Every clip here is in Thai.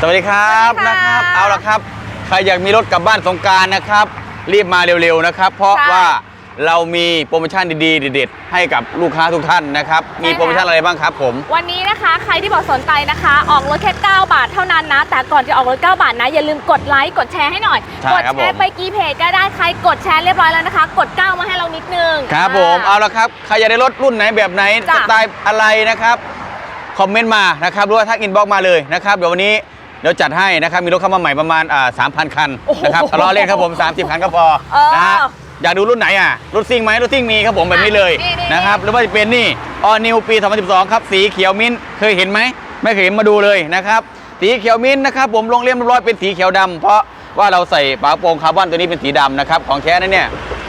สวัสดีครับสวัสดีนะค่ะครับเอาละครับใครอยากมีรถกลับบ้านสงกรารนะครับ รีบมาเร็วๆนะครับ เพราะใช่ว่าเรามีโปรโมชั่นดีๆเด็ดๆให้กับลูกค้าทุกท่านนะครับ มีใช่โปรโมชั่นอะไรบ้างครับผม วันนี้นะคะใครที่บอกสนใจนะคะ ออกรถแค่ 9 บาทเท่านั้นนะ แต่ก่อนจะออกรถ 9 บาทนะ อย่าลืมกดไลค์กดแชร์ให้หน่อย ใช่กดครับแชร์ผมไปกี่เพจก็ได้ใครกดแชร์เรียบร้อยแล้วนะคะ กด 9 มาให้เรานิดนึงครับผมเอาละครับใครอยากได้รถรุ่นไหนแบบไหนจ้ะสไตล์อะไรนะครับคอมเมนต์มานะครับหรือว่าทักอินบ็อกมาเลยนะครับเดี๋ยววันนี้ เดี๋ยวจัดให้นะครับ มีรถเข้ามาใหม่ประมาณอ่า3,000คันนะครับรอเล่นครับผม30คันก็พอเออนะฮะอยากดูรุ่นไหนอะรถซิ่งไหมรถซิ่งมีครับผมแบบนี้เลยนี่ๆนะครับหรือว่าจะเป็นนี่ออนิวปี 2012 ครับ สีเขียวมิ้นท์เคยเห็นไหมไม่เคยเห็นมาดูเลยนะครับสีเขียวมิ้นท์นะครับผมลงเลี่ยมเรียบร้อยเป็นสีเขียวดำเพราะว่าเราใส่ฝาโปร่งคาร์บอนตัวนี้เป็นสีดำนะครับของแท้นะเนี่ย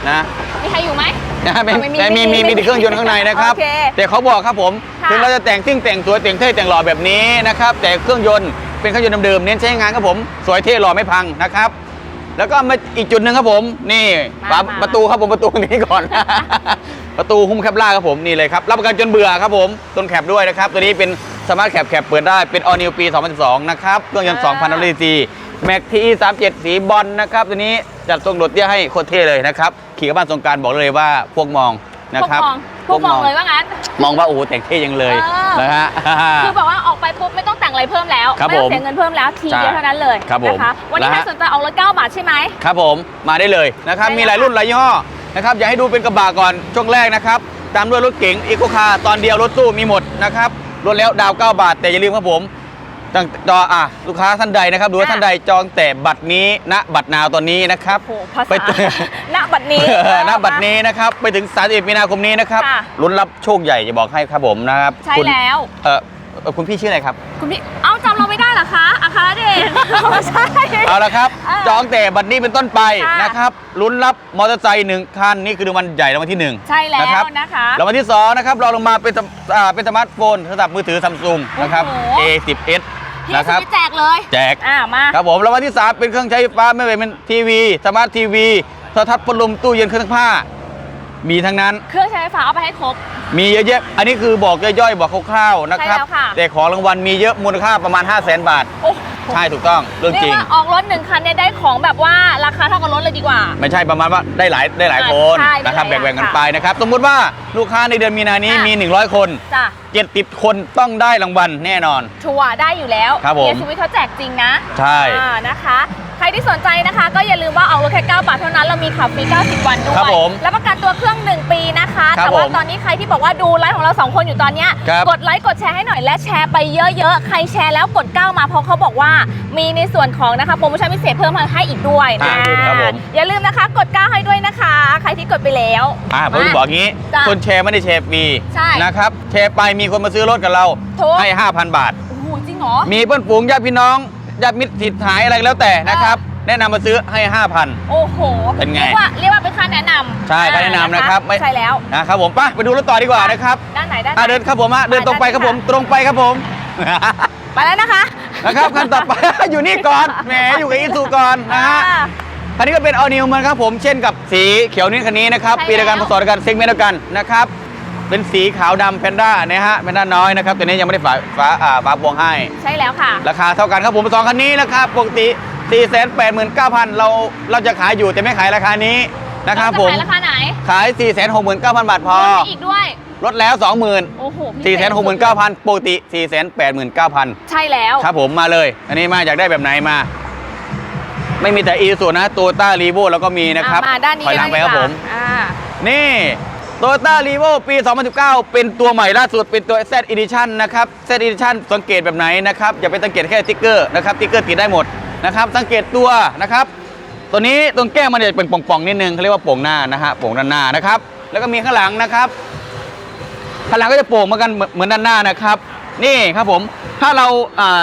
นะ มีใครอยู่ไหม นะไม่ไม่มีแต่มีมีไม่มีมีแต่เครื่องยนต์ข้างในนะครับ โอเคแต่เขาบอกครับผม ค่ะถึงเราจะแต่งซิ่งแต่งสวยแต่งเท่แต่งหล่อแบบนี้นะครับ แต่เครื่องยนต์ เป็นเครื่องยนต์เดิมๆเน้นใช้งานครับผม สวยเท่หล่อไม่พังนะครับ แล้วก็มาอีกจุดหนึ่งครับผม นี่มาฝามา ประตูครับผมประตูนี้ก่อน ประตูหุ้มแคปล่าครับผมนี่เลยครับรับประกันจนเบื่อครับผมต้นแคปด้วยนะครับ ตัวนี้เป็นสมาร์ทแคปแคปเปิดได้เป็นออนิวปี 2012 นะครับเครื่องยนต์2,000ซีซีแม็กที37 สีบอลนะครับ ตัวนี้จัดทรงโดดเตี้ยให้โคตรเท่เลยนะครับ ขี่กับบ้านสงกรารบอกเลยว่าพวกมองนะพวกครับมองพวกมองเลยว่างั้น มองว่าโอ้โหแต่งเท่ยังเลยเออ นะฮะ คือแบบว่าออกไปปุ๊บไม่ต้อง แต่งอะไรเพิ่มแล้วครับไม่ต้อผงมเสียเงินเพิ่มแล้วทีใช่เดียวเท่านั้นเลยครับผมนะคะวันนี้นะใครฮะสนใจออกรถ9บาทใช่ไหม ครับผมมาได้เลยนะครับใช่มีหลายแล้วรุ่นหลายยี่ห้อนะครับอยากให้ดูเป็นกระบะก่อนช่วงแรกนะครับ ตามด้วยรถเก๋งอีโคคาร์ตอนเดียวรถตู้มีหมดนะครับรถแล้วดาว9บาท แต่อย่าลืมครับผมจังจออะลูกค้าท่านใดนะครับดูว่าอะ ท่านใดจองแต่บัตรนี้ณบัตรนาวตอนนี้นะครับโอ้โหภาไป ษา ณบัดนี้ณบัตรนี้นะครับไปถึง31มีนาคมนี้นะครับค่ะ ลุ้นรับโชคใหญ่จะบอกให้ครับผมนะครับใช่คุณแล้ว เออ เอ่อคุณพี่ชื่ออะไรครับ คุณพี่ เอ้าจำเราไม่ได้เหรอคะอัครเดชไม่ใช่ เอาละครับ เออจองแต่บัตรนี้เป็นต้นไปค่ะ นะครับลุ้นรับมอเตอร์ไซค์หนึ่งคันนี่คือรางวัลใหญ่รางวัลที่หนึ่งใช่แล้วนะครับนะคะ รางวัลที่สองนะครับรองลงมาเป็นสมอ่าเป็นสมาร์ทโฟนโทรศัพท์มือถือซัมซุงนะครับ โอ้โห A10s พี่นะครับสุดแจกเลยแจก อ่ามาครับผมรางวัลที่สามเป็นเครื่องใช้ไฟฟ้าไม่ว่าเป็นทีวีสมาร์ททีวีโทรทัศน์พัดลมตู้เย็นเครื่องซักผ้า มีทั้งนั้น เครื่องใช้ไฟฟ้าเอาไปให้ครบ มีเยอะแยะ อันนี้คือบอกย่อยๆ บอกคร่าวๆนะครับ ใช่แล้วค่ะ แต่ของรางวัลมีเยอะมูลค่าประมาณ 5 0 0 0 0 0 บาท โอ้โหใช่ถูกต้องเรื่องเรียจกริงว่าออกรถหนึ่งคันเนี่ยได้ของแบบว่าราคาเท่ากับรถเลยดีกว่า ไม่ใช่ประมาณว่าได้หลายได้หลายคนใช่ได้นะครับหลายแบ่งๆกันค่ะไปนะครับ สมมุติว่าลูกค้าในเดือนมีนานี้ค่ะ มี 100 คน จ้ะ70 คนต้องได้รางวัลแน่นอน ชัวร์ได้อยู่แล้วครับผม เฮียชูวิทย์เขาแจกจริงนะใช่ อ่านะคะ ใครที่สนใจนะคะ ก็อย่าลืมว่าออกรถแค่9บาทเท่านั้นเรามีขับฟรี 90 วันด้วย ครับผมแล้วประกันตัวเครื่อง 1 ปีนะคะ ครับแต่ว่าผมตอนนี้ใครที่บอกว่าดูไลฟ์ของเรา 2 คนอยู่ตอนเนี้ยครับ กดไลค์กดแชร์ให้หน่อยและแชร์ไปเยอะๆ ใครแชร์แล้วกด 9 มาเพราะเขาบอกว่ามีในส่วนของนะคะโปรโมชั่นพิเศษเพิ่มมาให้อีกด้วยนะครับผม อย่าลืมนะคะ กด 9 ให้ด้วยนะคะ ใครที่กดไปแล้ว อ่าผมจะบอกงี้ จ้ะคนแชร์ไม่ได้แชร์ฟรีใช่ นะครับ แชร์ไปมีคนมาซื้อรถกับเรา ถูก ให้ 5,000 บาท โอ้โหจริงเหรอ มีเพื่อนฝูงญาติพี่น้องญาติมิตรสิทธิ์หายอะไรก็แล้วแต่นะครับ แนะนำมาซื้อให้ 5,000 โอ้โหเป็นไงเรียกว่าเรียกว่าเป็นค่าแนะนำใช่ค่าแนะนำนะครับไม่ ใช่แล้วนะครับผมไปไปดูรถต่อดีกว่านะครับด้านไหนด้านไหน อะเดินครับผมฮะเดินตรงไปครับผมตรงไปครับผม ไปแล้วนะคะนะครับคันต่อไป อยู่นี่ก่อนแหมอยู่กับอีซูก่อนนะฮะ อ่า คันนี้ก็เป็นออนิวเหมือนครับผมเช่นกับสีเขียวนี้คันนี้นะครับ ใช่ปีเดียวกันแล้ผวสมกันเซกเมนต์เดียวกันนะครับ เป็นสีขาวดำแพนด้านะฮะแพนด้าน้อยนะครับตัวนี้ยังไม่ได้ฝาฝาอ่าฝาบวงให้ ใช่แล้วค่ะ ราคาเท่ากันครับผมสองคันนี้นะครับปกติ 489,000 เราเราจะขายอยู่แต่ไม่ขายราคานี้นะครับผม เาจะขายราคาไหนขาย 469,000 บาทพอลดไปอีกด้วย ลดแล้ว 20,000 โอ้โหพิเศษ469,000ปกติ 489,000 ใช่แล้ว ครับผมมาเลย อันนี้มาอยากได้แบบไหนมา ไม่มีแต่อีซูนะโตต้ารีโวแล้วก็มีนะครับอ่มาด้านนี้ถอยหลังไปครับผม อ่า นี่ โตต้ารีโวปี 2019 เป็นตัวใหม่ล่าสุด เป็นตัว Z Edition นะครับ Z Edition สังเกตแบบไหนนะครับ อย่าไปสังเกตแค่ติ๊กเกอร์นะครับ ติ๊กเกอร์ติดได้หมดนะครับ สังเกตตัวนะครับ ตัวนี้ตรงแก้มมันจะเป็นป่องๆ นิดนึงเขาเรียกว่าโป่งหน้านะฮะ โป่งด้านหน้านะครับ แล้วก็มีข้างหลังนะครับ ข้างหลังก็จะโป่งเหมือนกันเหมือนเหมือนด้านหน้านะครับ นี่ครับผมถ้าเรา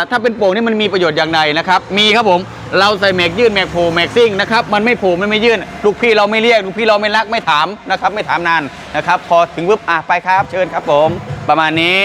ถ้าเป็นโป่งนี่มันมีประโยชน์อย่างไรนะครับ มีครับผมเราใส่แม็กยื่นแม็กโผล่แม็กซิ่งนะครับมันไม่โผล่มันไม่ยื่นลูกพี่เราไม่เรียกลูกพี่เราไม่รักไม่ถามนะครับไม่ถามนานนะครับ พอถึงปุ๊บอะไปครับ เชิญครับผม ประมาณนี้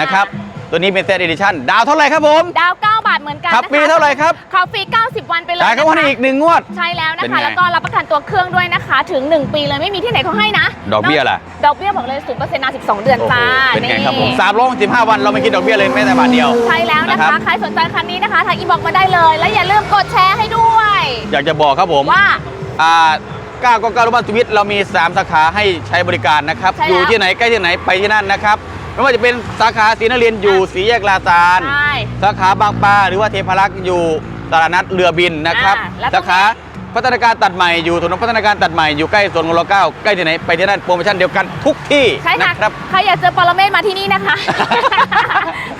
นะครับ ตัวนี้เป็นเซตเอดิชั่นดาวเท่าไหร่ครับผม ดาว 9 บาทเหมือนกันครับนะคะปีเท่าไหร่ครับขับฟรี 90 วันไปเลยจ่ายเข้ามาให้อีกหนึ่งงวด ใช่แล้วนะเป็นคะ ไง แล้วก็รับประกันตัวเครื่องด้วยนะคะ ถึง 1 ปีเลยไม่มีที่ไหนเขาให้นะดอกเบี้ยล่ะดอกเบี้ยบอกเลย0%นาน12 เดือนโอ้โหจ้าเป็นไงครับผมสามร้อยสิบห้าวันเราไม่คิดดอกเบี้ยเลยแม้แต่บาทเดียว ใช่แล้วนะนะครัคะ บ ใครสนใจคันนี้นะคะทางอินบอกมาได้เลย และอย่าลืมกดแชร์ให้ด้วย อยากจะบอกครับผมว่า อ่าก้าวก็ก้าวรถบ้านสวิตเรามี 3 สาขาให้ใช้บริการนะครับ ใช่แล้ว อยู่ที่ไหนใกล้ที่ไหนไปที่นั่นนะครับ ไม่ว่าจะเป็นสาขาศรีนครินทร์อยู่สีแยกลาซาน ใช่ สาขาบางปลาหรือว่าเทพารักษ์อยู่ตลาดนัดเรือบินนะครับ อ่าแล้วตรงนี้สาขาพัฒนาการตัดใหม่อยู่ถนนพัฒนาการตัดใหม่อยู่ใกล้สวนของเราเก้าใกล้ที่ไหนไปที่นั่นโปรโมชั่นเดียวกันทุกที่ใช่ค่ะนะครับ ใครอยากเจอปรเมศมาที่นี่นะคะ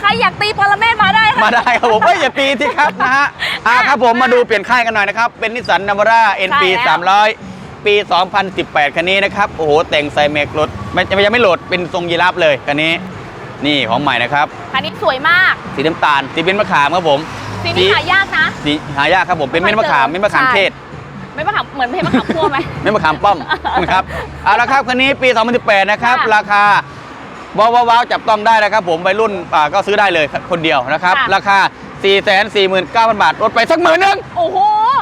ใครอยากตีปรเมศมาได้ค่ะ มาได้ครับผมเอ้ยอย่าตีที่ครับนะฮะอ่าครับผมมาดูเปลี่ยนค่ายกันหน่อยนะครับ เป็นนิสสันนาวาร่า NP ใช่แล้ว 300 ปี 2018 คันนี้นะครับ โอ้โห แต่งใส่เมกรถไม่ยังไม่โหลดเป็นทรงยีราฟเลยคันนี้ นี่ของใหม่นะครับคันนี้สวยมาก สีน้ำตาล สีเป็นมะขามครับผม สีนี้หายากนะ สีหายากครับผม เป็นเม็ดมะขามไม่เม็ดค่อยเจอมะขามเทศไม่มะขาม เหมือนไม่ใช่มะขามคั่วไหมเม็ดมะขามป้อมนะครับ เอาละครับคันนี้ปี 2018 นะครับค่ะราคาว้าวว้าวว้าวจับต้องได้นะครับผมวัยรุ่นอ่าก็ซื้อได้เลยคนเดียวนะครับค่ะราคา 449,000 บาทลดไปสักหมื่นหนึงโอ้โห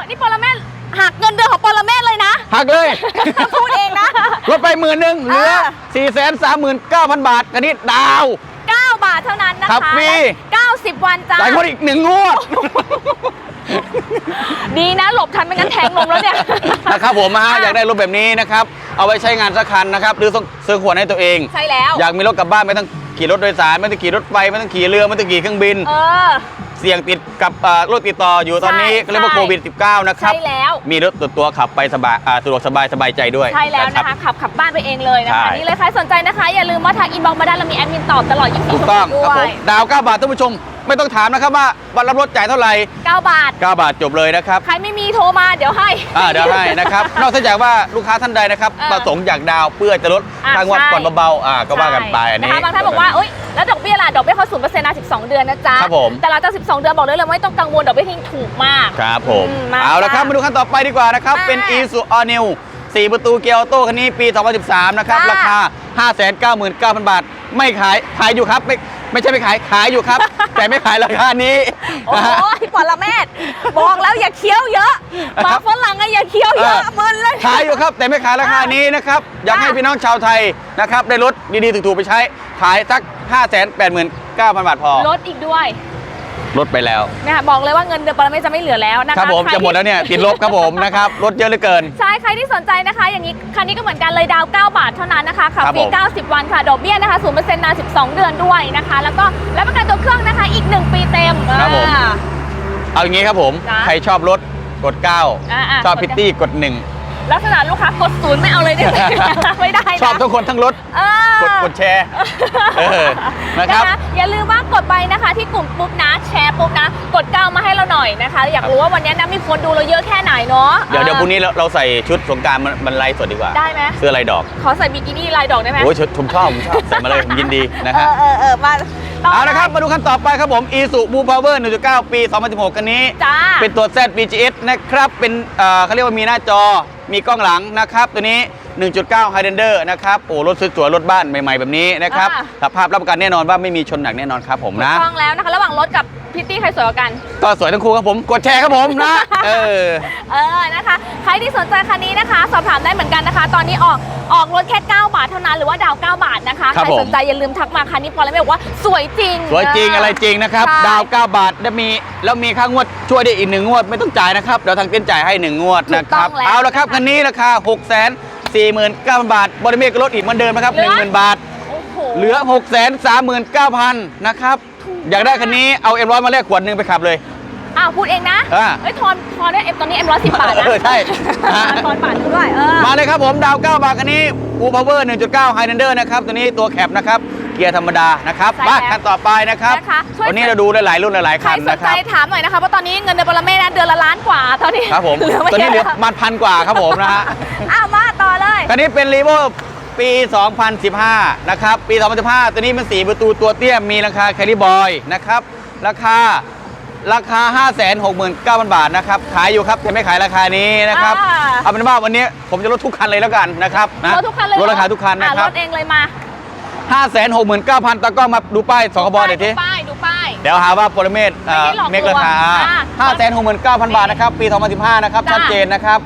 นี่ปรเมศ หักเงินเดือนของปรเมศเลยนะ หักเลย พูดเองนะ ลดไปหมื่นหนึ่งเหลืออ่า4 3 9 0 0 0 บาท อันนี้ดาว 9 บาทเท่านั้นนะครัคะบฟรี และ90 วันจ้า จ่ายคนอีกหนึ่งงวด ดีนะหลบทันไม่งั้นแทงลงแล้วเนี่ย นะครับผมนะฮะ อยากได้รถแบบนี้นะครับ เอาไว้ใช้งานสักคันนะครับ หรือซื้อขวดให้ตัวเอง ใช่แล้ว อยากมีรถกลับบ้านไม่ต้องขี่รถโดยสาร ไม่ต้องขี่รถไฟ ไม่ต้องขี่เรือ ไม่ต้องขี่เครื่องบิน เออ เสี่ยงติดกับเอ่อโรคติดต่ออยู่ตอนนี้ใช่ก็เรียกว่าใช่ โควิด -19 นะครับ ใช่แล้ว มีรถตัวตัวขับไปสบายอ่าสะดวกสบายสบายใจด้วยใช่แล้วรันะบคะขับขับบ้านไปเองเลยนะคะ ใช่ นี่เลยใครสนใจนะคะ อย่าลืมว่าทางอินบ็อกมาได้เรามีแอดมินตอบตลอด24ถูชั่กวโมต้องงครับด้ผวยมดาว9บาทท่านผู้ชมไม่ต้องถามนะครับว่าวันรับรถจ่ายเท่าไหร่9 บาท 9บาทจบเลยนะครับ ใครไม่มีโทรมาเดี๋ยวให้ อ่าเดี๋ยวให้นะครับ นอกจากว่าลูกค้าท่านใดนะครับเออประสงค์อยากดาวน์เพื่อจะลดอะค่างวดใช่ ก่อนเบาๆอ่าก็ว่ากันไปอันนี้นะคะบางท่านบอกว่าเอ้ยแล้วดอกเบี้ยล่ะดอกเบี้ยเขาศูนย์เปอร์เซ็นต์นะ12 เดือนนะจ๊ะครับผม แต่หลังจาก12 เดือนบอกได้เลยว่าไม่ต้องกังวลดอกเบี้ยทิ้งถูกมาก ครับผมอืมมาเอาละครับค่ะมาดูขั้นต่อไปดีกว่านะครับอ่าเป็น e s u All New 4 ประตูเกียร์ออโต้คันนี้ปี 2013 นะครับ ค่ะ ราคา 599,000 บาท ไม่ขาย ขายอยู่ครับไม่ ไม่ใช่ไม่ขายขายอยู่ครับ แต่ไม่ขายราคานี้โอ้นะโหฮะปรเมศบอกแล้วอย่าเคี้ยวเยอะครัมาบฝรั่งอะอย่าเคี้ยวเยอะเออ มึนเลย ขายอยู่ครับ แต่ไม่ขายราคานี้นะครับ อยากให้พี่น้องชาวไทยนะครับ ได้รถดีๆถูกๆไปใช้ ขายสัก 589,000 บาทพอ ลดอีกด้วย ลดไปแล้วนะคะบอกเลยว่าเงินเดือนปรเมศจะไม่เหลือแล้วนะคะครับผมใครจะหมดแล้วเนี่ยติดลบครับผมนะครับรถเยอะเหลือเกิน ใช่ใครที่สนใจนะคะ อย่างนี้คันนี้ก็เหมือนกันเลยดาว 9 บาทเท่านั้นนะคะขับครับฟรีผม90 วันค่ะดอกเบี้ยนะคะ0%นาน12 เดือนด้วยนะคะ แล้วก็รับประกันตัวเครื่องนะคะอีก 1 ปีเต็มครับผมอ่าเอาอย่างนี้ครับผมจ้ะใครชอบรถกดอ่า9ๆชอบกดพิตตี้กด 1ลักษณะลูกค้ากดศูนย์ไม่เอาเลยเนี่ยไม่ได้นะชอบทุกคนทั้งรถ เออกดกดแชร์เออนะครับอย่าลืมว่ากดไปนะคะ ที่กลุ่มปุ๊บนะแชร์ปุ๊บนะ กดเก้ามาให้เราหน่อยนะคะ อยากรู้ว่าวันนี้นะมีคนดูเราเยอะแค่ไหนเนาะเดี๋ยวเดี๋ยวออพรุ่งนี้เราเราใส่ชุดสงกรารมันมันไลฟ์สดดีกว่า ได้ไหมเสื้อลายดอก ขอใส่บิกินี่ลายดอกได้ไหมโอ้ยชุดผมชอบผมชอบใส่มาเลยผมยินดีนะเอฮะอเออเออมาต่เอาละครับ มาดูขั้นต่อไปครับผม e s u b l u Power 1.9 ปี 2016กันนี้จ้าเป็นตัว Z BGS นะครับ เป็นเอ่อเขาเรียกว่ามีหน้าจอ มีกล้องหลังนะครับ ตัวนี้ 1.9 Highlander นะครับโอ้รถสวยๆรถบ้านใหม่ ๆ แบบนี้นะครับอ่า สภาพรับประกันแน่นอนว่าไม่มีชนหนักแน่นอนครับผมนะถูกต้องแล้วนะคะ ระหว่างรถกับพิตตี้ใครสวยกว่ากัน ก็สวยทั้งคู่ครับผมกดแชร์ครับผมนะเออ เออนะคะ ใครที่สนใจคันนี้นะคะ สอบถามได้เหมือนกันนะคะ ตอนนี้ออกออกรถแค่ 9 บาทเท่านั้นหรือว่าดาว 9 บาทนะคะ ครัใคบรผม สนใจอย่าลืมทักมาคันนี้พอแล้วไม่บอกว่าสวยจริง สวยจริงอะไรจริงนะครับ ใช่ ดาว 9 บาทแล้วมีแล้วมีค่างวดช่วยได้อีกหนึ่งงวดไม่ต้องจ่ายนะครับเดี๋ยวทางเต้นจ่ายให้หนึ่งงวดนะครับ ถูกต้องแล้วเอาละครับนะคะ คันนี้ราคา6 4 9 0 0 0 บาท บริเมกลดอีกเหมือนเดิมนะครับเหลือ10,000 บาท โอ้โห เหลือ 6 3 9 0 0 0 นะครับอยากได้คันนี้เอาเอ็มร้อยมาแลกขวดหนึ่งไปขับเลย อ้าวพูดเองนะอ่าเฮ้ยทอนทอนด้วยเอ็มตอนนี้เอ็มร้อยสิบบาทนะเออใช่ ทอนบาทด้วยเออ มาเลยครับผมดาว 9 บาทคันนี้อูพาวเวอร์1.9 Highlander นะครับ ตัวนี้ตัวแคปนะครับ เกียร์ธรรมดานะครับใช่มาแล้วคันต่อไปนะครับ นะคะช่วย วันนี้เราดูหลายๆรุ่นหลายๆใครคันสนนะคใจรับ ถามหน่อยนะคะว่าตอนนี้เงินเดือนปรเมศนะเดือนละล้านกว่าตอนนี้ครับผม เหลือไม่ตัวนี้เหลือเยอะมันพันกว่าครับผมนะฮะอ้าวมาต่อเลย คันนี้เป็นรีโวปี 2015 นะครับ ปี 2015 ตัวนี้เป็น4ประตูตัวเตี้ยมีราคาแคลิบอยนะครับ ราคาราคา 569,000 บาทนะครับ ขายอยู่ครับแต่ไม่ขายราคานี้นะครับ อ่า เอาเป็นว่าวันนี้ผมจะลดทุกคันเลยแล้วกันนะครับนะลดทุกคันเลยเหลดราคาทุกคันนะอ่ครับลดเองเลยมา569,000ตะกล้องมาดูป้ายสองกบอเดี๋ยวที ดูป้ายดูเดี๋ยวหาว่าโปรเมศไม่ได้หลอกเมกราคาลวงอ่าห้าแสนหกหมื่นเก้าพันบาทนะครับ ปี 2015 นะครับ จ้ะ ชัดเจนนะครับ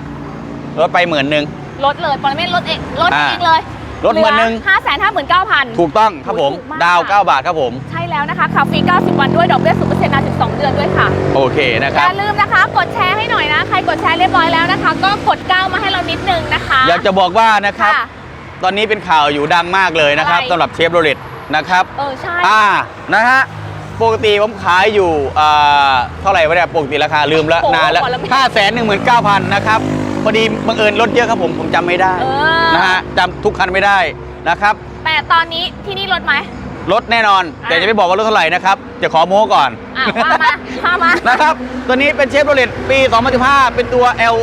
ลดไปหมื่นหนึ่ง ลดเลยปรเมศลดเองลดอ่าเองเลยลดหมื่นหนึ่งห้าแสนห้าหมื่นเก้าพันถูกต้องครับผมถูกมากดาว 9 บาทครับผม ใช่แล้วนะคะขับฟรี 90 วันด้วยดอกเบี้ย0%นานถึง2เดือนด้วยค่ะ โอเคนะคอรับย่าลืมนะคะ กดแชร์ให้หน่อยนะ ใครกดแชร์เรียบร้อยแล้วนะคะ ก็กดก้าวมาให้เรานิดนึงนะคะ อยากจะบอกว่านะครับค่ะตอนนี้เป็นข่าวอยู่ดังมากเลยนะครับอะไรสำหรับเชฟโรเลตนะครับ เออ ใช่ อ่า นะฮะปกติผมขายอยู่อ่าเท่าไหร่วะเนี่ยปกติราคาลืมแล้วโอ้โหนานแล้วขอละไม่ห้าแสนหนึ่งหมื่นเก้าพันนะครับ พอดีบังเอิญลดเยอะครับผมผมจำไม่ได้เออ นะฮะจำทุกคันไม่ได้นะครับ แต่ตอนนี้ที่นี่ลดไหมลดแน่นอน อ่าแต่จะไม่บอกว่าลดเท่าไหร่นะครับจะขอโม้ก่อน อะว่ามา ว่ามา นะครับ ตัวนี้เป็นเชฟโรเลตปี 2015 เป็นตัว L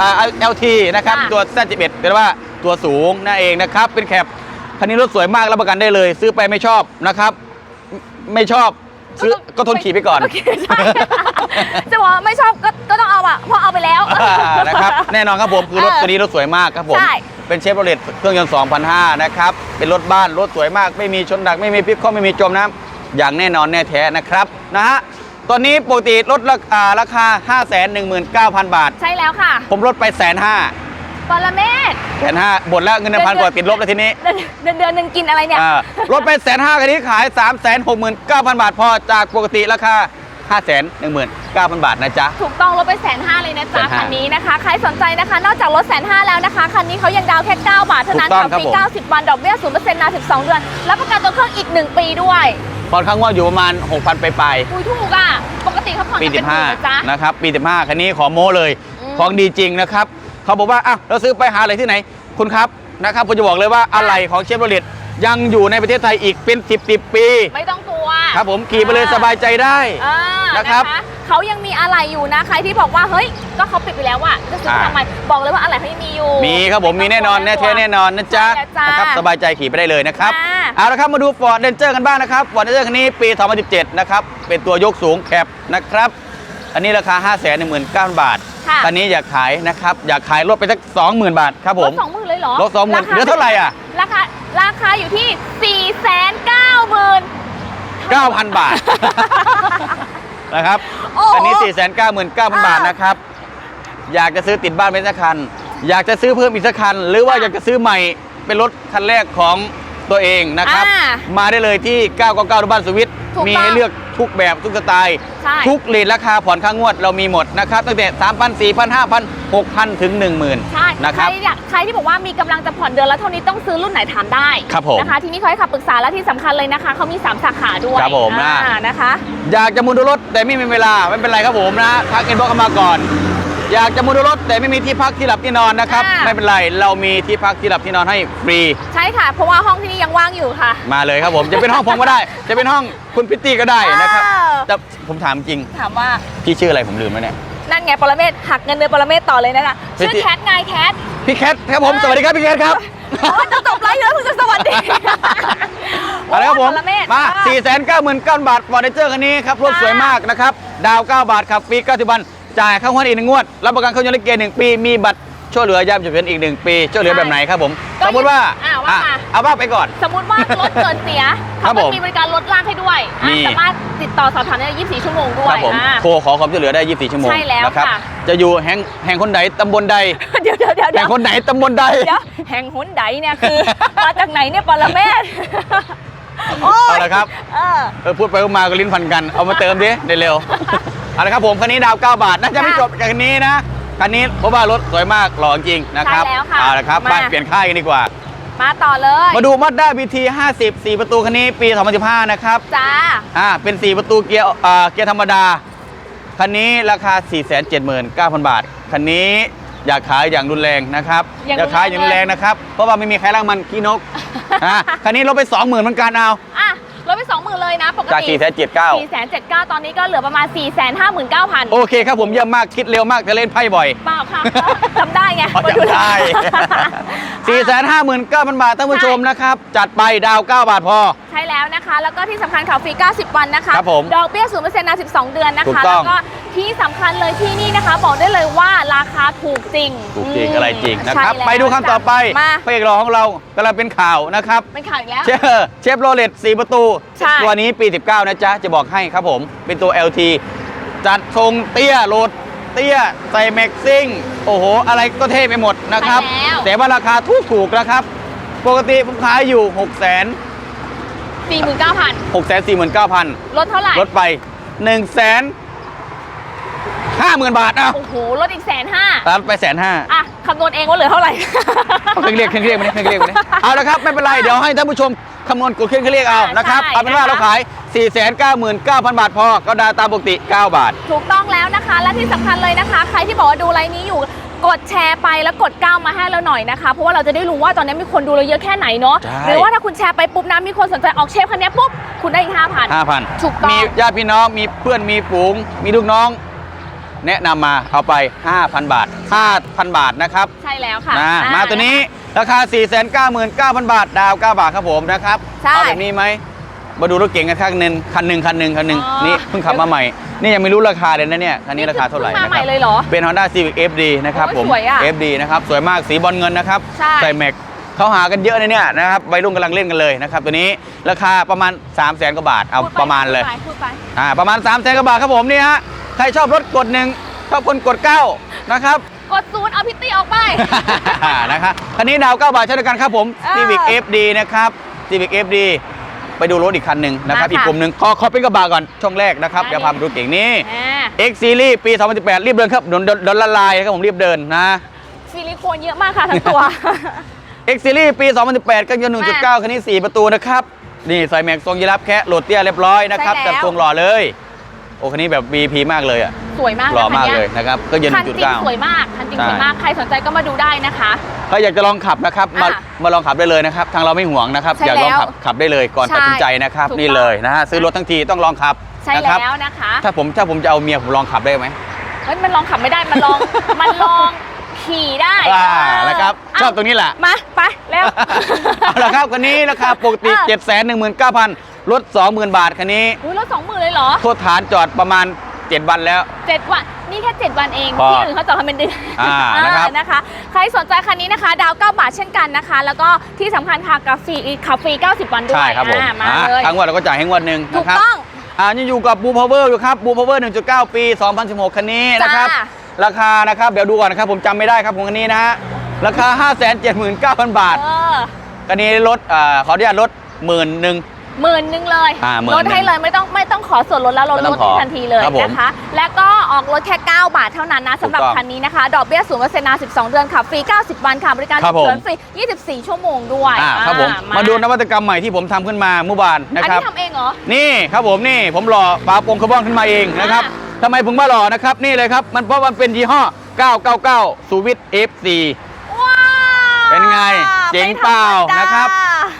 อ่า LT นะครับ ค่ะ ตัว Z11 เรียกว่าตัวสูงนั่นเองนะครับ เป็นแคปคันนี้รถสวยมากรับประกันได้เลย ซื้อไปไม่ชอบนะครับ ไม่ชอบซื้อก็ทนขี่ไปก่อนโอเคใช่ จะบอกว่าไม่ชอบก็ก็ต้องเอาอะเพราะเอาไปแล้วอ่านะครับ แน่นอนครับผมคือรถเออตัวนี้รถสวยมากครับผม ใช่ เป็นเชฟโรเลตเครื่องยนต์2,500นะครับ เป็นรถบ้าน รถสวยมาก ไม่มีชนดัก ไม่มีพลิกคว่ำไม่มีจมน้ำอย่างแน่นอนแน่แท้นะครับ นะฮะ ตอนนี้ปกติรถราคาราคา 519,000 บาท ใช่แล้วค่ะผมลดไปแสนห้าปรเมศ แสนห้าหมดแล้วเงินพันกว่าติดลบแล้วทีนี้ เดือนเดือนเดือนหนึ่งกินอะไรเนี่ย อ่าลดไปแสนห้าคันนี้ขาย3ามแสนหกหมื่นเก้าพันบาท พอจากปกติราคา 5้าแสนหนึ่งหมื่นเก้าพันบาทนะจ๊ะ ถูกต้องลดไปแสนห้าเลยนะจ๊ะ150,000คันนี้นะคะ ใครสนใจนะคะ นอกจากลดแสนห้าแล้วนะคะ คันนี้เขายังดาวน์แค่ 9 บาทเท่านั้นถูกต้องขับฟรีครับผม 90 วันดอกเบี้ย0%นาน12 เดือน รับประกันตัวเครื่องอีก 1 ปีด้วยผ่อนข้างงวดอยู่ประมาณ 6,000 ไปไปคุยถูกอะ ปกติเขาผ่อนปี กันเป็นหมื่นนะจ๊ะ 15 นะครับ ปี 15 คันนี้ขอโม้เลย อืม ของดีจริงนะครับ เขาบอกว่า อะ เราซื้อไปหาอะไรที่ไหน คุณครับนะครับผมจะบอกเลยว่าอะไรของเชฟโรเลต ยังอยู่ในประเทศไทยอีกเป็น 10 10ปี ไม่ต้องกลัวครับผมขี่ไปเลยสบายใจได้อ่านะครับเขายังมีอะไรอยู่นะใครที่บอกว่าเฮ้ยก็เขาปิดไปแล้วอะจะซื้อมาอ่าทำไมบอกเลยว่าอะไรเขายังมีอยู่ มีครับผมมีแน่นอนแน่เทแน่นอนนะจ๊ะใช่แล้วจ้านะครับสบายใจขี่ไปได้เลยนะครับอ่าเอาละครับมาดู Ford Ranger กันบ้างนะครับ Ford Ranger คันนี้ปี 2017 นะครับเป็นตัวยกสูงแคปนะครับอันนี้ราคา 5 1 9 0 0 0 บาทค่ะคันนี้อยากขายนะครับอยากขายลดไปสัก 20,000 บาทครับผลมดสองหมื่นเลยเหรอลด20,000คเหลือเท่าไหร่อะราคา ราคาอยู่ที่4ี่แสนเก้าหมื่น9,000 บาท นะครับ โอ้โหอันนี้ 4 9 9 0 0 0 บาทนะครับ อยากจะซื้อติดบ้านเป็นสักคัน อยากจะซื้อเพิ่มอีกสักคัน หรือว่าอยากจะซื้อใหม่เป็นรถคันแรกของตัวเองนะครับ อ่ามาได้เลยที่ 999บ้านสวิต ถูกต้องมีให้เลือก ทุกแบบทุกสไตล์ ใช่ ทุกเลทราคาผ่อนค่างวดเรามีหมดนะครับตั้งแต่ 3,000 4,000 5,000 6,000 ถึง 10,000 ใช่นะคใครรับอยากใครที่บอกว่ามีกำลังจะผ่อนเดือนละเท่านี้ต้องซื้อรุ่นไหนถามได้ครับผมนะคะ ทีนี้เขาให้คำปรึกษาและที่สำคัญเลยนะคะเขามี 3 สาขาด้วยครับผมอ่า อ่านะคะ อยากจะมูดูรถแต่ไม่มีเวลาไม่เป็นไรครับผมนะทักอินบ็อกซ์เข้ามาก่อน อยากจะมูดูรถแต่ไม่มีที่พักที่หลับที่นอนนะครับอ่าไม่เป็นไรเรามีที่พักที่หลับที่นอนให้ฟรี ใช่ค่ะ เพราะว่าห้องที่นี่ยังว่างอยู่ค่ะ มาเลยครับผมจะเป็นห้องผมก็ได้ จะเป็นห้องคุณพิตตี้ก็ได้นะครับอ้าว แต่ผมถามจริงถามว่าพี่ชื่ออะไรผมลืมแล้วเนี่ย นั่นไงปรเมศหักเงินเดือนปรเมศต่อเลยนะคะชื่อพี่ แคทไงแคทพี่แคทครับผมสวัสดีครับพี่แคทครับ โอ้ยจะจบไลฟ์แล้วเพิ่งจะสวัสดีเอาละครับผมปรเมศ มา4 9 9 9 0 0 0 บาทฟอร์เนเจอร์คันนี้ครับรถค่ะสวยมากนะครับ ดาว 9 บาทขับฟรี90วัน จ่ายค่างวดอีกหนึ่งงวด รับประกันเครื่องยนต์ลิเกหนึ่งปี มีบัตรช่วยเหลือยามฉุกเฉินอีกหนึ่งปี ช่วยเหลือแบบไหนครับผม ก็สมมติว่าอ่าว่ามา อะเอาว่าไปก่อน สมมติว่ารถเกิดเสียครัเขาบก็ผมมีบริการรถลากให้ด้วยอะมี สามารถติดต่อสอบถามได้ 24 ชั่วโมงด้ควรัยบผมอ่าโทรขอความช่วยเหลือได้ 24 ชั่วโมงใช่แล้วนะครับค่ะ จะอยู่แห่งแห่งคนไหนตำบลใด เดี๋ยวเดี๋ยวเดี๋ยวแห่เดี๋ยงวคนไหนตำบลใด เดี๋ยวแห่งหุนไดเนี่ยคือ มาจากไหนเนี่ยปรเมศโอ้เอายละครับ เออ เออพูดไปพูดมาก็ลิ้นพันกัน เอามาเติมดิเร็วๆ เอาละครับผมคันนี้ดาว 9 บาท น่าจะไม่ค่ะจบจากคันนี้นะคันนี้เพราะว่ารถสวยมากหล่อจริงนะครับใช่แล้วค่ะเอาละครับมา ไปเปลี่ยนค่ายกันดีกว่า มาต่อเลยมาดู Mazda BT 50 4 ประตูคันนี้ปี 2015 นะครับจ้าอ่าเป็น 4 ประตูเกียร์อ่าเกียร์ธรรมดาคันนี้ราคา 479,000 บาทคันนี้อยากขายอย่างรุนแรงนะครับอย่างอยากขายอย่างรุนแรงนะครับเพราะว่าไม่มีใครรักมันขี้นกอ่าคันนี้ลดไป 20,000เหมือนกันเอา เลยนะ ปกจาก ติ479 4 7 9ตอนนี้ก็เหลือประมาณ 4 5 9 0 0 0 โอเคครับผมเยี่ยมมากคิดเร็วมากจะเล่นไพ่บ่อย เปล่าค่ะ จำได้ไงอ๋อจำได้ 4 5 9 0 0 0 บาทท่านผู้ชมนะครับ จัดไปดาว 9 บาทพอ ใช่แล้วนะคะ แล้วก็ที่สำคัญข่าวฟรี 90 วันนะคะ ครับผมดอกเบี้ย0%นาน12 เดือนนะถูกคะต้แล้องวก็ ที่สำคัญเลยที่นี่นะคะ บอกได้เลยว่าราคาถูกจริงถูกจริงมอะไรจริงนะครับ ใช่แล้วไปดูคำต่อไปมาพระเอกรองของเรากำลังเป็นข่าวนะครับ เป็นข่าวอีกแล้ว เชฟเชฟโรเลต4ประตู ใช่ ตัวนี้ปี 19 นะจ๊ะ จะบอกให้ครับผม เป็นตัว LT จัดทรงเตี้ยโหลดเตี้ย ใส่แม็กซิ่ง โอ้โห อะไรก็เท่ไปหมดนะครับ ใช่แล้ว แต่ว่าราคาถูกถูกๆนะครับ ปกติผมขายอยู่ 6 0 0 0 0สี่หมื่นเก้าพัน6 4 9 0 0 0 ลดเท่าไหร่ ลดไป1 5 0 0 0 0บาทอะโอ้โหลดอีกแสนห้าลดไปแสนห้าอะคำนวณเองว่าเหลือเท่าไหร่เอาเครื่องเรียกเครื่องเรียกมาเนี่ยเครื่องเรียกมาเนี่ยเอาละครับ ไม่เป็นไร เดี๋ยวให้ท่านผู้ชมคำนวณกดเครื่องเรียกเอาอ่านะครับใช่เอาเป็นว่านะคะเราขาย 499,000 บาทพอ ก็ได้ตามปกติ 9 บาท ถูกต้องแล้วนะคะ และที่สำคัญเลยนะคะ ใครที่บอกว่าดูไลน์นี้อยู่กดแชร์ไปแล้วกดก้าวมาให้เราหน่อยนะคะ เพราะว่าเราจะได้รู้ว่าตอนนี้มีคนดูเราเยอะแค่ไหนเนาะใช่หรือว่าถ้าคุณแชร์ไปปุ๊บนะมีคนสนใจออกเชฟคันนี้ปุ๊บคุณได้อีกห้าพัน5,000ถูกต้องมีญาติพี่น้องมีเพื่อนมีฝูงมีลูกน้อง แนะนำมาเอาไป 5,000 บาท 5,000 บาทนะครับใช่แล้วค่ะนะอ่มาตัวนี้ราคา 499,000 บาท ดาว 9 บาทครับผมนะครับใช่เอาแบบนี้ไหมมาดูรถเก๋งกันข้างหนึ่งคันหนึ่งคันหนึ่งคันหนึ่งอ๋อ นี่เพิ่งขับมาใหม่ นี่ยังไม่รู้ราคาเลยนะเนี่ยคันนี้ราคาเท่าไหร่พิ่งนะมาคใหม่รับ เลยเหรอ เป็น Honda Civic FD นะครับโอ้ยผม สวยอะ FD นะครับ สวยมากสีบอลเงินนะครับใช่ใส่แม็กเขาหากันเยอะนะเนี่ยนะครับวัยรุ่นกำลังเล่นกันเลยนะครับ ตัวนี้ราคาประมาณ 3 0 0แสนกว่าบาทเอาพูดไประมาณเลยพูดไปพูดไป อ่าประมาณ 3 0 0แสนกว่าบาทครับผมนี่ฮะ ใครชอบรถกดหนึ่งชอบคนกดเก้านะครับ กดศูนย์เอาพิตตี้ออกไป นะครับคันนี้ดาว9บาทเช่นเดียวกันครับผมเออ Civic FD นะครับ Civic FD ไปดูรถอีกคันหนึ่งนะครับ มาค่ะอีกกลุ่มหนึ่งขอขอเป็นกระบะก่อน ช่องแรกนะครับได้ เดี๋ยวพาไปดูเก่งนี่อ่า X Series ปี 2018 รีบเดินครับโดนโดนโดนละลายนะครับผมรีบเดินนะ ซิลิโคนเยอะมากค่ะทั้งตัว X Series ปี 2018 ก็ยนต์1.9 คันนี้ 4 ประตูนะครับ นี่ใส่แม็กซ์ทรงยีราฟแคะโหลดเตี้ยเรียบร้อยนะครับใช่แล้ว จัดทรงหล่อเลย โอ้คันนี้แบบ BP มากเลยอะสวยมากหล่อนะมากคันเลนี้ยนะครับก็ยนต์คันจริงสวย1.9มากคันจริงใช่สวยมากใครสนใจก็มาดูได้นะคะ ถ้าอยากจะลองขับนะครับมาอะมาลองขับได้เลยนะครับ ทางเราไม่ห่วงนะครับ ใช่อยากลองแล้วขับขับได้เลยก่อนใช่ตัดสินใจนะครับ ถูกนี่ต้อง เลยนะฮะซื้อรถทั้งทีต้องลองขับใช่นะครับแล้วนะคะถ้าผมถ้าผมจะเอาเมียผมลองขับได้ไหมเฮ้ยมันลองขับไม่ได้มันลอง มันลองขี่ได้อ่าเออนะครับเาชอบตรงนี้แหละ มาไปเร็วเอาละครับคันนี้ราคาปกติเออ7 1 9 0 0 0 ลด20,000 บาทคันนี้อุ้ยรถสองหมื่นเลยเหรอโทษฐานจอดประมาณ 7 วันแล้ว เจ็ดวันนี่แค่เจ็ดวันเองพอที่อื่นเขาจอดกันเป็นเดือนอ่านะครับ อ่านะคะ ใครสนใจคันนี้นะคะ ดาว 9 บาทเช่นกันนะคะ แล้วก็ที่สำคัญค่ะกาฟรีขับฟรี 90 วันด้วยใช่ครับผมอ่ามาอะเลยทั้งวันเราก็จ่ายให้งวดหนึ่งถูนะกครับ ต้อง อ่ายังอยู่กับบูพาวเวอร์อยู่ครับบูพาวเวอร์1.9 ปี 2016 คันนี้นะครับ จ้า ราคานะครับ เดี๋ยวดูก่อนนะครับ ผมจำไม่ได้ครับของคันนี้นะฮะ ราคา 579,000 บาท เออ คันนี้ลดอ่าขออนุญาตลดหมื่นหนึ่ง หมื่นหนึ่งเลยอ่าหมื่นลดให้เลยไม่ต้องไม่ต้องขอส่วนลดแล้วเราไม่ลต้อดงขอทันทีเลยครับผมนะคะ แล้วก็ออกรถแค่ 9 บาทเท่านั้นนะสำหรับถูกต้องคันนี้นะคะ ดอกเบี้ยศูนย์เปอร์เซ็นต์นาน12 เดือนขับฟรี 90 วันค่ะ บริการครัฉุบกผมเฉินฟรี 24 ชั่วโมงด้วยอ่าครับผมอ่มาดูนวัตกรรมใหม่ที่ผมทำขึ้นมาเมื่อวานนะอันครับ นี้ทำเองเหรอ นี่ครับผมนี่ผมหล่อฝาโปรงคาร์บอนขึ้นมาเองนะครับอ่าทำไมผมมาหล่อนะครับนี่เลยครับมันเพราะมันเป็นยี่ห้อ 999สูวิต F4 ว้าวเป็นไงเจ๋งเปล่าไม่ธรรมดานะครับ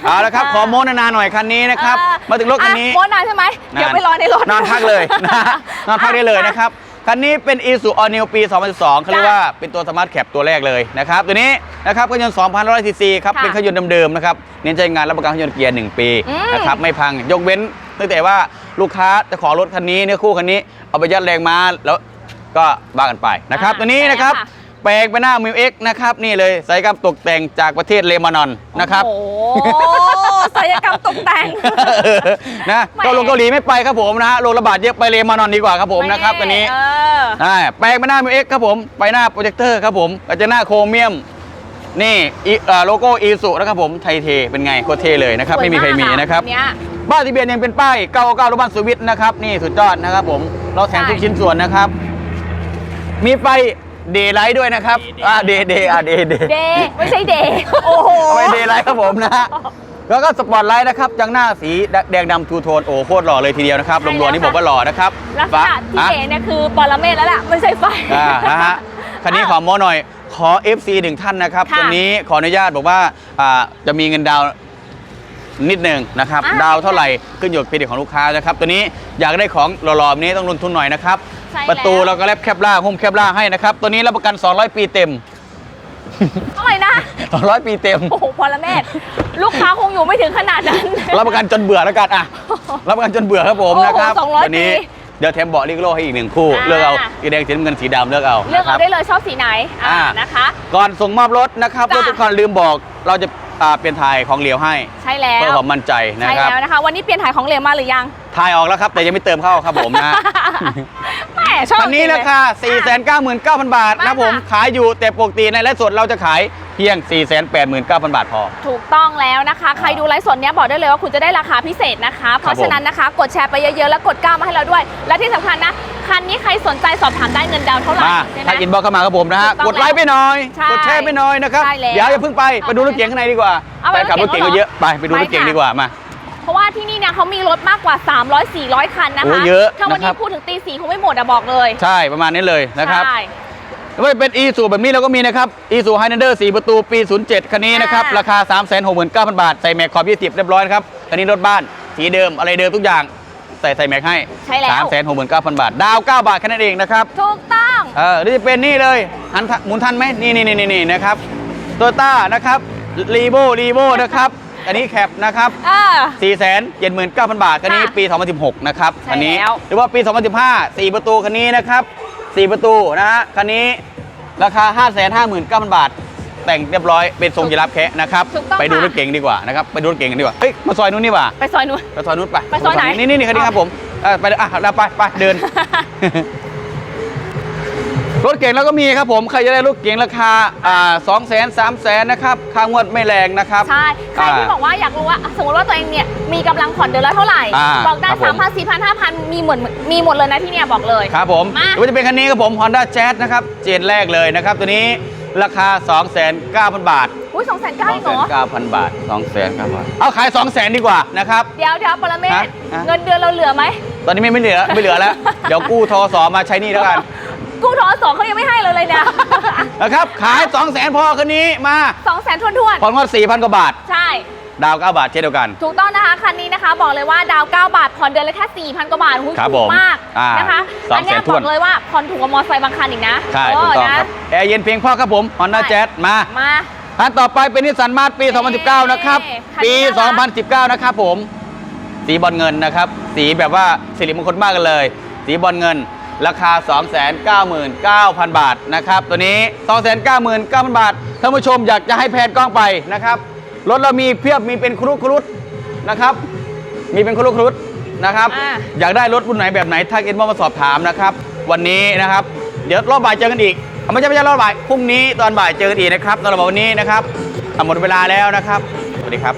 เอาละครับขอโมนานๆหน่อยคันนี้นะครับ เออมาถึงรถคันนี้ อะโมนานใช่ไหมเดี๋ยวไปรอในรถ นอนพักเลยนะฮะนอนพักได้เลยนะครับ คันนี้เป็น i s u All New ปี 2012เขาเรียกว่าเป็นตัวสมาร์ทแคปตัวแรกเลยนะครับ ตัวนี้นะครับเครื่องยนต์2,100ซีซีครับ ค่ะเป็นเครื่องยนต์เดิมๆนะครับ เน้นใช้งานรับประกันเครื่องยนต์เกียร์ 1 ปีอืม นะครับ ไม่พังยกเว้นตั้งแต่ว่าลูกค้าจะขอรถคันนี้เนื้อคู่คันนี้ เอาไปยัดแรงม้าแล้วก็บ้ากันไปนะครับอ่าตัวนี้นะครับ ใช่ แล้วค่ะแปลงไปหน้ามิวเอ็กนะครับนี่เลยใส่กับตกแต่งจากประเทศเลบานอนนะครับโอ้โหศัลยกรรมตกแต่งนะแหมเกาหลงเกาหลีไม่ไปครับผมนะฮะโรคระบาดเยอะไปเลมานอนดีกว่าครับผมนะครับตัวนี้เอออ่าแปลงไปหน้ามิวเอ็กครับผมไปหน้าโปรเจคเตอร์ครับผมก็จะหน้าโครเมียมนี่อีอ่าโลโก้อีสุนะครับผมไทยเทเป็นไงโคตรเท่เลยนะครับไม่มีใครมีนะครับเนี้ยป้ายทะเบียนยังเป็นป้าย999รถบ้านสวิตนะครับนี่สุดยอดนะครับผมเราแถมใช่ทุกชิ้นส่วนนะครับ มีไฟ เดย์ไลท์ด้วยนะครับอ่าเดย์เดย์อ่าเดย์เดย์เดย์ไม่ใช่เดย์โอ้โห เอาไปเดย์ไลท์ครับผมนะฮะแล้วก็สปอตไลท์นะครับจังหน้าสีแดงดำทูโทนโอ้โคตรหล่อเลยทีเดียวนะครับใช่รวมๆแล้วนี่บอกว่าหล่อนะครับลักษณะที่อะเก๋เนี่ยคือปรเมศแล้วล่ะไม่ใช่ไฟ อ่านะฮะคันนี้ขอโมหน่อย ขอ FC หนึ่งท่านนะครับค่ะตัวนี้ขออนุญาตบอกว่าอ่าจะมีเงินดาวน์นิดหนึ่งนะครับ อ่าดาวน์เท่าไหร่ขึ้นอยู่กับเครดิตของลูกค้านะครับ ตัวนี้อยากได้ของหล่อๆแบบนี้ต้องลงทุนหน่อยนะครับ ใช่ประตูแล้วเราก็แลบแคปล่าหุ้มแคปล่าให้นะครับ ตัวนี้รับประกัน 200 ปีเต็ม เท่าไหร่นะ 200 ปีเต็ม โอ้โหปรเมศลูกค้าคงอยู่ไม่ถึงขนาดนั้น รับประกันจนเบื่อแล้วกันอะ รับประกันจนเบื่อครับผมโอ้โหนะครับ200ตัวนี้ปีเดี๋ยวแถมเบาะลิโกโลให้อีกหนึ่งคู่ อ่า เลือกเอาสีแดงสีน้ำเงินสีดำเลือกเอาเลือกนะคเอารับได้เลยชอบสีไหนอ่าอ่านะคะ ก่อนส่งมอบรถนะครับจ้ะ รถทุกคันลืมบอกเราจะอ่าเปลี่ยนถ่ายของเหลวให้ใช่แล้เพื่อวความมั่นใจนะใช่ครับแล้วนะคะ วันนี้เปลี่ยนถ่ายของเหลวมาหรือยัง ถ่ายออกแล้วครับแต่ยังไม่เติมเข้าครับผมนะแหม ชอบคันนี้จงๆเลยราคา 499,000 บาทมานะผมค่ะขายอยู่แต่ปกติในไลฟ์สดเราจะขายเพียง 489,000 บาทพอ ถูกต้องแล้วนะคะ ใครดูไลฟ์สดเนี้ยบอกได้เลยว่าคุณจะได้ราคาพิเศษนะคะ เพราะฉะนั้นนะคะ กดแชร์ไปเยอะๆ แล้วกดก้าวมาให้เราด้วย และที่สำคัญนะ คันนี้ใครสนใจสอบถามได้เงินดาวน์เท่าไหร่มาใช่ไหม ถ้าอินบ็อกเข้ามาครับผมนะฮะ ถูกต้องกดไลค์ไปหน่อย ใช่กดแชร์ไปหน่อยนะครับ ใช่แล้วเดี๋ยวอย่าเพิ่งไป ไปดูรถเก๋งข้างในดีกว่าเอาไปไปขับรถเก๋งก็เยอะ ไปไปดูรถเก๋งไปค่ะดีกว่า มา เพราะว่าที่นี่เนี่ยเขามีรถมากกว่า 300 400 คันนะโอ้คะเยอะถ้าวันนะครันี้บ พูดถึงตีสี่คงไม่หมดอะบอกเลยใช่ประมาณนี้เลยนะครับใช่ไม่ว่าจะเป็น e สูแบบนี้เราก็มีนะครับ e สูไฮ n นเดอร์4ประตูปี 07 คันนี้นะครับ อ่า ราคา 369,000 บาท ใส่แม็กขอบ 20 เรียบร้อยนะครับ คันนี้รถบ้านสีเดิมอะไรเดิมทุกอย่าง ใส่ใส่แม็กให้ ใช่แล้ว 369,000 บาท ดาว 9 บาทแค่นั้นเองนะครับ ถูกต้อง เออนี่จะเป็นนี่เลยหันทัหมุนทันไหมนี่นี่นี่นี่นะครับโตต้านะครับรีโบรีโบนะครับ อันนี้แคปนะครับเออ479,000 บาท คันนี้ค่ะปี 2016 นะครับ ใช่คันนี้แล้ว หรือว่าปี 2015 4 ประตูคันนี้นะครับ 4 ประตูนะฮะ คันนี้ราคา 559,000 บาท แต่งเรียบร้อยเป็นทรงยีราฟแคะนะครับ ถูกต้องไปดูค่ะ รถเก๋งดีกว่านะครับ ไปดูรถเก๋งกันดีกว่า เฮ้ย มาซอยนู้นนี่หว่า ไปซอยนู้น ไปซอยนู้นไปไปซอยไหนนี่นี่นี่คันนี้ครับผมเออไปเลยอะเราไปไปเดิน รถเก่งแล้วก็มีครับผม ใครจะได้รถเก่งราคาอ่าสองแสนสามแสนนะครับ ค่างวดไม่แรงนะครับ ใช่ ใครที่บอกว่าอยากรู้ว่า สมมติว่าตัวเองเนี่ย มีกำลังผ่อนเดือนละเท่าไหร่อ่าบอกได้ครับผมสามพันสี่พันห้าพันมีหมดมีหมดเลยนะที่เนี่ยบอกเลย ครับผมมาหรือว่าจะเป็นคันนี้ครับผม Honda Jazz นะครับ เจนแรกเลยนะครับ ตัวนี้ราคา 2,900,000บาทอุ้ยสองแสนเก้าเองเหรอ2,900บาท2,900บาทเอาขาย200,000ดีกว่านะครับ เดี๋ยวเดี๋ยวปรเมศฮะฮะเงินเดือนเราเหลือไหม ตอนนี้ไม่ไม่เหลือไม่เหลือแล้ว เดี๋ยวกู้ทอสอมาใช้หนี่แล้วกัน กู้ทอสองเขายังไม่ให้เราเลยเนี่ยนะครับ ขาย 200,000พอคันนี้มาสองแสนทวนทวนผ่อนงวด4,000 กว่าบาทๆใช่ ดาว 9 บาทเช่นเดียวกัน ถูกต้องนะคะ คันนี้นะคะ บอกเลยว่าดาว 9 บาท ผ่อนเดือนละแค่4,000 กว่าบาทหุ้ยครับถูกมากผมอ่านนะคะสองอันเนี้ยแสนบถ้วอนกเลยว่าผ่อนถูกกว่ามอเตอร์ไซค์บางคันอีกนะใช่เถูกต้องนะ ครับแอร์เย็นเพียงพอครับผม Honda ใช่ Jazz มามาอันต่อไปเป็นนิสสันมาร์ปี 2019 นะครับเอ๊ะปีคันนี้น่ารัก2019 นะครับผม สีบอลเงินนะครับ สีแบบว่าสิริมงคลมากกันเลย สีบอลเงิน ราคา 299,000 บาทนะครับ ตัวนี้ 299,000 บาท ท่านผู้ชมอยากจะให้แพนกล้องไปนะครับ รถเรามีเพียบมีเป็นครุครุฑนะครับ มีเป็นครุครุฑนะครับ อ่าอยากได้รถรุ่นไหนแบบไหนทักอินบ็อกซ์มาสอบถามนะครับ วันนี้นะครับ เดี๋ยวรอบบ่ายเจอกันอีกอะไม่ใช่ไม่ใช่รอบบ่าย พรุ่งนี้ตอนบ่ายเจอกันอีกนะครับสำหรับวันนี้นะครับอะหมดเวลาแล้วนะครับ สวัสดีครับ